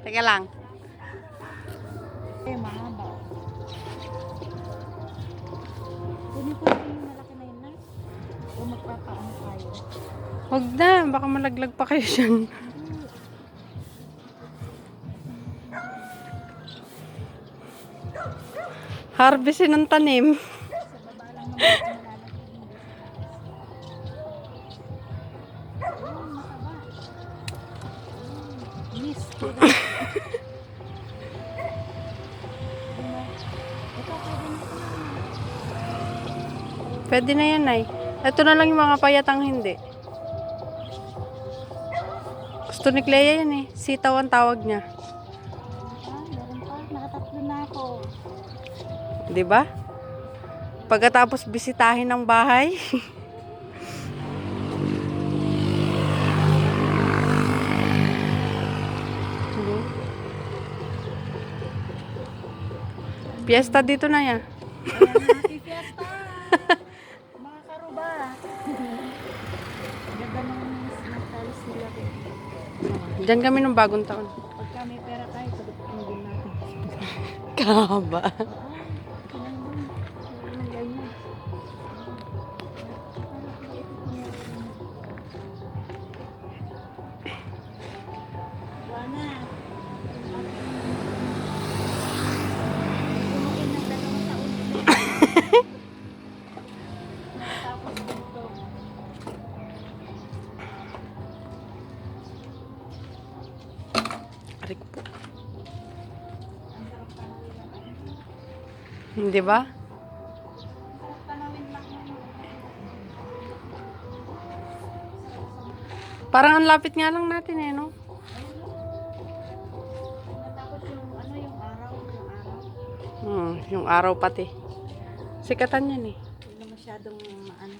Teka lang. Eh, mahaba. Kunin ko yung malaki na yun, Nay. O magpapaano tayo. Huwag na, baka malaglag pa kayo dyan. Harvestin ng tanim. Miss. Diba? Pwede na yan, ay. Ito na lang yung mga payatang hindi. Gusto ni Clea yan eh. Sitaw ang tawag niya. Ah, meron pa. Nakatatlo na ako. Di ba? Pagkatapos bisitahin ng bahay. Hindi. Fiesta dito na. Ayan, happy fiesta! Mga karuba. Ganda ng natalis nila. Diyan kami nung bagong taon. Pagka may pera tayo, din natin. Kaba. Ko po. Hindi ba? Parang ang lapit nga lang natin eh, no? Ano. Hmm, yung araw pati. Sikatan yan eh. Na masyadong ano.